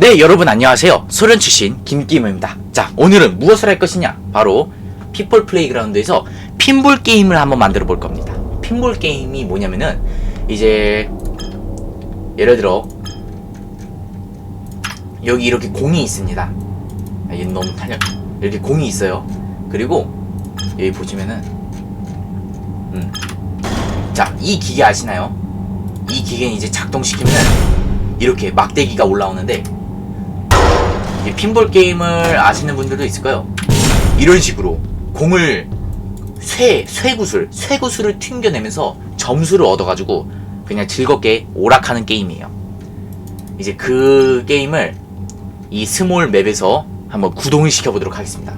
네, 여러분 안녕하세요. 소련 출신 김기모입니다. 자, 오늘은 무엇을 할 것이냐? 바로 핏볼 플레이그라운드에서 핀볼 게임을 한번 만들어 볼 겁니다. 핀볼 게임이 뭐냐면은 이제 예를 들어 여기 이렇게 공이 있습니다. 아, 얘 너무 탄력. 이렇게 공이 있어요. 그리고 여기 보시면은 음. 자, 이 기계 아시나요? 이 기계는 이제 작동시키면은 이렇게 막대기가 올라오는데 이 핀볼 게임을 아시는 분들도 있을 거예요. 이런 식으로 공을 쇠, 쇠구슬, 쇠구슬을 튕겨내면서 점수를 얻어가지고 그냥 즐겁게 오락하는 게임이에요. 이제 그 게임을 이 스몰 맵에서 한번 구동을 시켜보도록 하겠습니다.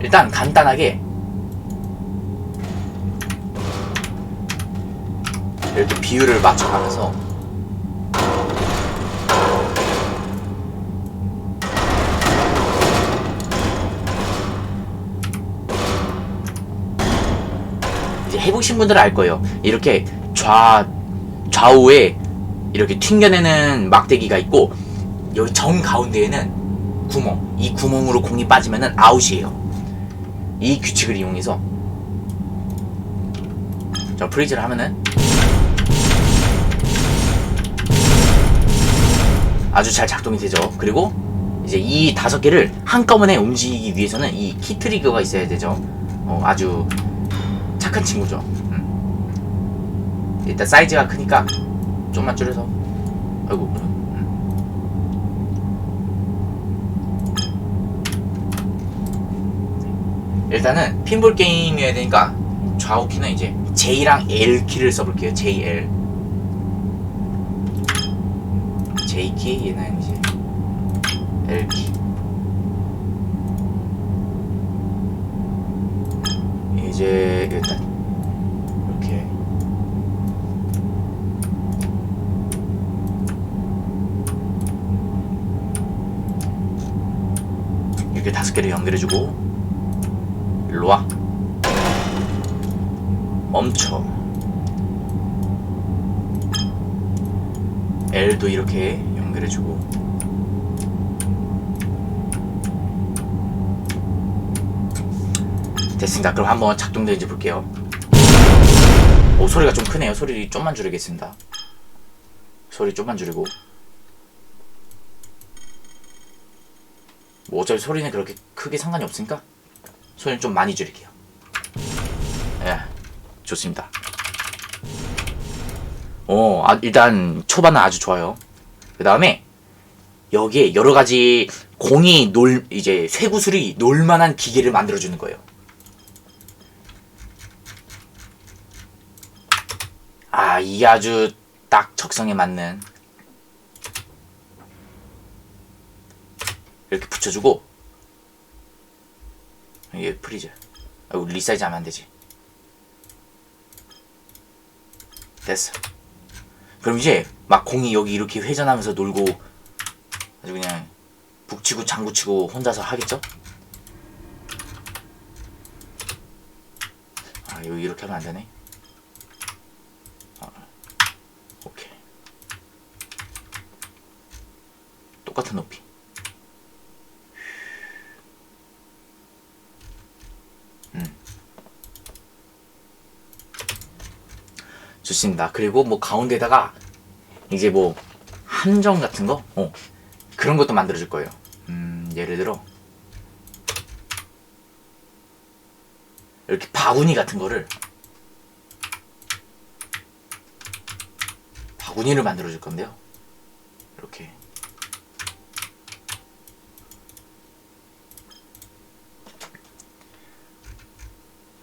일단 간단하게 이렇게 비율을 맞춰가면서 해보신 분들은 알 거예요. 이렇게 좌 좌우에 이렇게 튕겨내는 막대기가 있고 여기 정 가운데에는 구멍. 이 구멍으로 공이 빠지면은 아웃이에요. 이 규칙을 이용해서 저 프리즈를 하면은 아주 잘 작동이 되죠. 그리고 이제 이 다섯 개를 한꺼번에 움직이기 위해서는 이 키트리거가 있어야 되죠. 어, 아주 착한 친구죠. 음. 일단 사이즈가 크니까 좀만 줄여서. 아이고. 음. 일단은 핀볼 게임이어야 되니까 좌우 키는 이제 J랑 L 키를 써볼게요. JL. J 키 얘는 이제 L 키. 이제 일단 이렇게. 이렇게 다섯 개를 연결해주고 일로 와. 멈춰. L도 이렇게 연결해주고 됐습니다. 그럼 한번 작동되는지 볼게요. 오 소리가 좀 크네요. 소리 좀만 줄이겠습니다. 소리 좀만 줄이고. 뭐 어차피 소리는 그렇게 크게 상관이 없으니까 소리는 좀 많이 줄일게요. 예, 좋습니다. 오, 아, 일단 초반은 아주 좋아요. 그 다음에 여기에 여러 가지 공이 놀 이제 쇠구슬이 놀만한 기계를 만들어주는 거예요. 아, 이게 아주 딱 적성에 맞는 이렇게 붙여주고 이게 프리즈. 아, 우리 리사이즈 하면 안 되지. 됐어. 그럼 이제 막 공이 여기 이렇게 회전하면서 놀고 아주 그냥 북치고 장구치고 혼자서 하겠죠? 아, 여기 이렇게 하면 안 되네. 오케이. 똑같은 높이. 음. 좋습니다. 그리고 뭐 가운데다가 이제 뭐 함정 같은 거, 어 그런 것도 만들어 줄 거예요. 음, 예를 들어 이렇게 바구니 같은 거를 바구니를 만들어 줄 건데요. 이렇게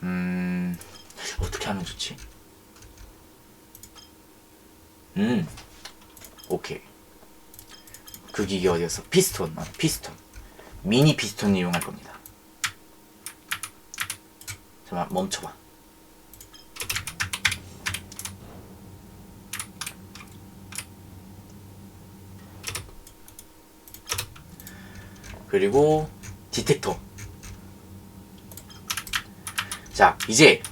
음 어떻게 하면 좋지? 음 오케이 그 기계 어디였어? 피스톤 어, 피스톤 미니 피스톤을 이용할 겁니다. 잠깐 멈춰봐. 그리고 디텍터. 자, 이제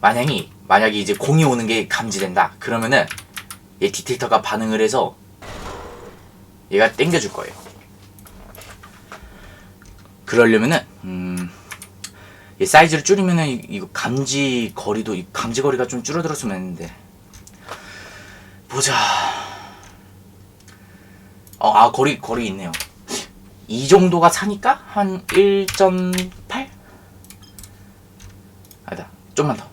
만약에 만약에 이제 공이 오는 게 감지된다. 그러면은 얘 디텍터가 반응을 해서 얘가 당겨줄 거예요. 그러려면은 음, 이 사이즈를 줄이면은 이- 이거 감지 거리도 이 감지 거리가 좀 줄어들었으면 했는데 보자. 어, 아 거리 거리 있네요. 이 정도가 사니까 한 1.8? 아니다, 좀만 더.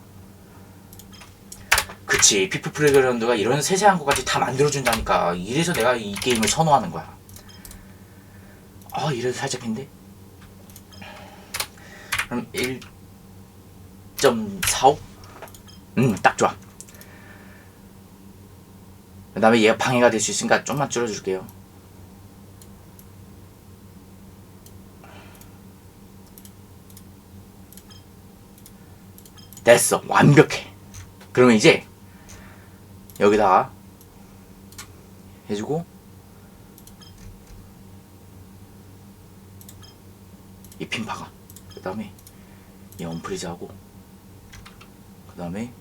그치, 피프 프레그런드가 이런 세세한 것까지 다 만들어준다니까. 이래서 내가 이 게임을 선호하는 거야. 아, 이래도 살짝 힘데 그럼 1.45? 음, 딱 좋아. 그 다음에 얘가 방해가 될 수 있으니까 좀만 줄여줄게요. 됐어. 완벽해. 그러면 이제 여기다가 해주고 이 핀파가 그 다음에 얘 언프리즈 하고 그 다음에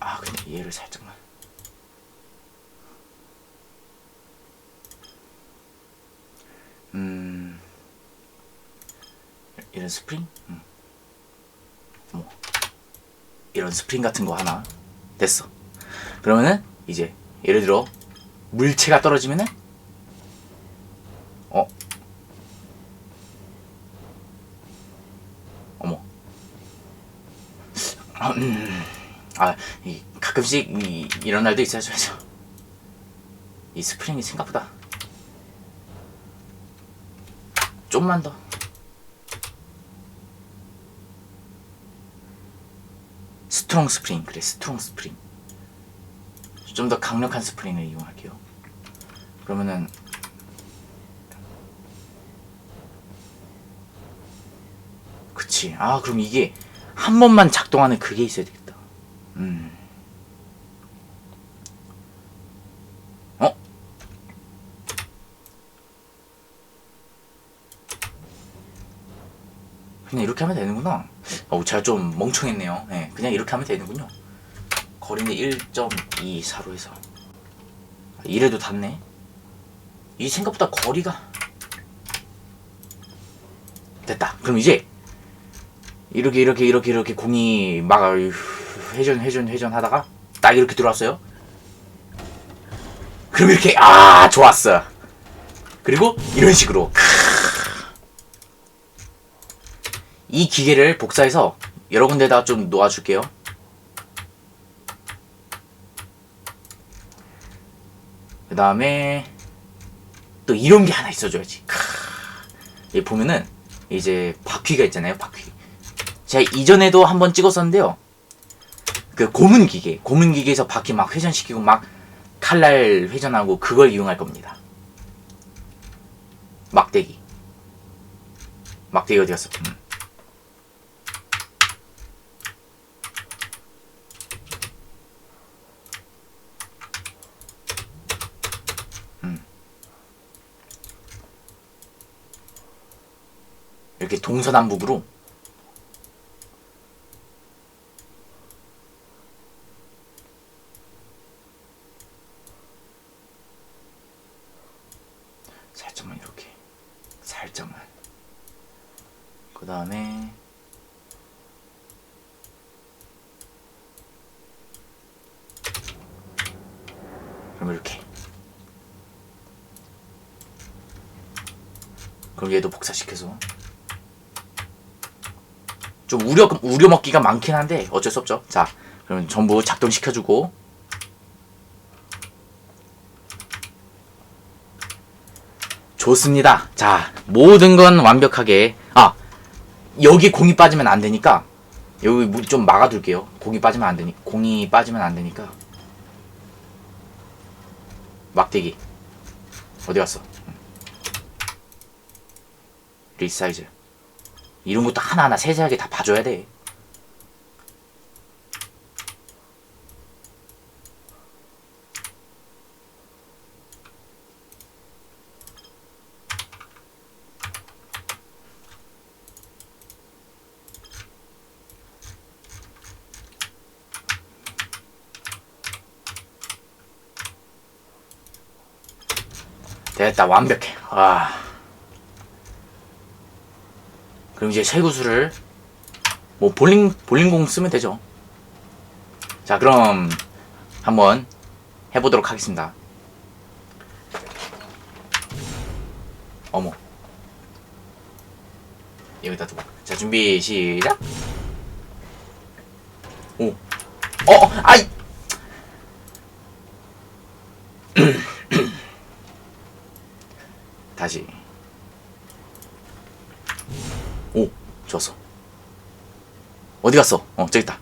아 근데 얘를 살짝만. 음 이런 스프링? 음. 뭐 이런 스프링 같은 거 하나 됐어 그러면은 이제 예를 들어 물체가 떨어지면은 어 어머 아, 이, 가끔씩 이, 이런 날도 있어야죠. 이 스프링이 생각보다 좀만 더. 스트롱 스프링, 그래, 스트롱 스프링. 좀 더 강력한 스프링을 이용할게요. 그러면은 그치. 아, 그럼 이게 한 번만 작동하는 그게 있어야 되겠다. 음. 그냥 이렇게 하면 되는구나. 어, 제가 좀 멍청했네요. 네, 그냥 이렇게 하면 되는군요. 거리는 1.24로 해서. 아, 이래도 닿네. 이 생각보다 거리가 됐다. 그럼 이제 이렇게 이렇게 이렇게 이렇게 공이 막 회전 회전 회전 하다가 딱 이렇게 들어왔어요. 그럼 이렇게 아 좋았어. 그리고 이런 식으로 크. 이 기계를 복사해서 여러 군데다가 좀 놓아줄게요. 그 다음에 또 이런 게 하나 있어줘야지. 크. 보면은 이제 바퀴가 있잖아요, 바퀴. 제가 이전에도 한번 찍었었는데요. 그 고문 기계, 고문 기계에서 바퀴 막 회전시키고 막 칼날 회전하고 그걸 이용할 겁니다. 막대기. 막대기 어디 갔어? 음. 음. 이렇게 동서남북으로 살짝만 이렇게 살짝만. 그 다음에 그럼 이렇게. 그럼 얘도 복사시켜서 좀 우려 우려 먹기가 많긴 한데 어쩔 수 없죠 자 그럼 전부 작동시켜 주고 좋습니다. 자, 모든 건 완벽하게. 아, 여기 공이 빠지면 안 되니까, 여기 물좀 막아 둘게요. 공이 빠지면 안 되니, 공이 빠지면 안 되니까. 막대기. 어디 갔어? 응. 리사이즈. 이런 것도 하나하나 세세하게 다 봐줘야 돼. 됐다 완벽해 와 그럼 이제 쇠구슬을 뭐 볼링 볼링공 쓰면 되죠. 자 그럼 한번 해보도록 하겠습니다. 어머. 여기다 두고. 자 준비 시작. 오. 어, 아이! 다시 오 좋았어 어디 갔어? 어 저기 있다.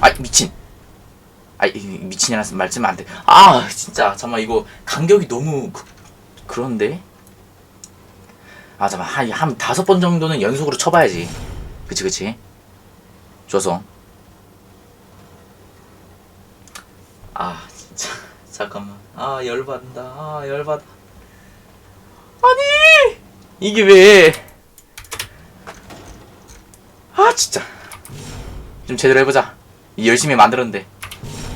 아 미친. 아 미친이라는 말 쓰면 안 돼 아 진짜. 잠깐만 이거 간격이 너무 그, 그런데? 아 잠깐만. 한, 한 다섯 번 정도는 연속으로 쳐봐야지. 그치 그치? 좋았어 아 진짜. 잠깐만. 아 열받는다. 아 열받. 아니! 이게 왜? 아 진짜. 좀 제대로 해보자. 이 열심히 만들었는데.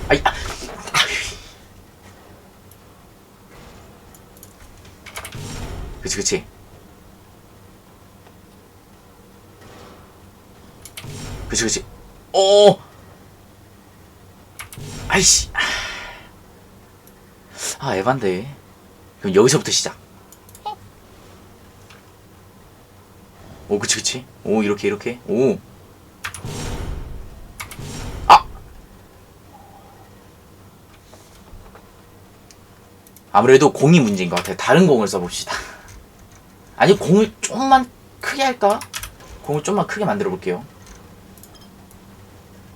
아이 아, 그치 그치. 그치 그치. 오 아이씨. 아 에반데. 그럼 여기서부터 시작. 오 그치 그치. 오 이렇게 이렇게. 오 아! 아무래도 공이 문제인 것 같아요 다른 공을 써봅시다 아니 공을 좀만 크게 할까? 공을 좀만 크게 만들어 볼게요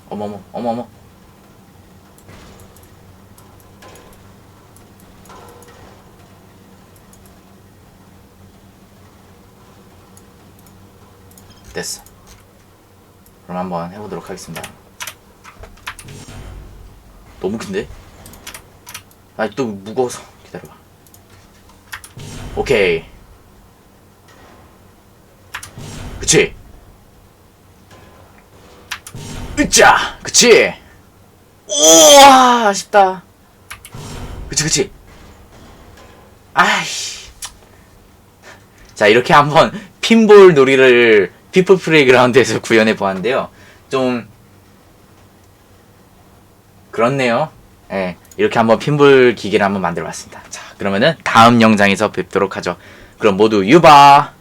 어머머 어머머 됐어. 그럼 한번 해보도록 하겠습니다. 너무 큰데? 아니 또 무거워서 기다려봐. 오케이. 그치? 으짜! 그치? 우와! 아쉽다. 그치, 그치? 아이씨. 자, 이렇게 한번 핀볼 놀이를 피플 프레이그라운드에서 구현해 보았는데요. 좀 그렇네요. 예, 이렇게 한번 핀볼 기계를 한번 만들어 봤습니다. 자, 그러면은 다음 영상에서 뵙도록 하죠. 그럼 모두 유바!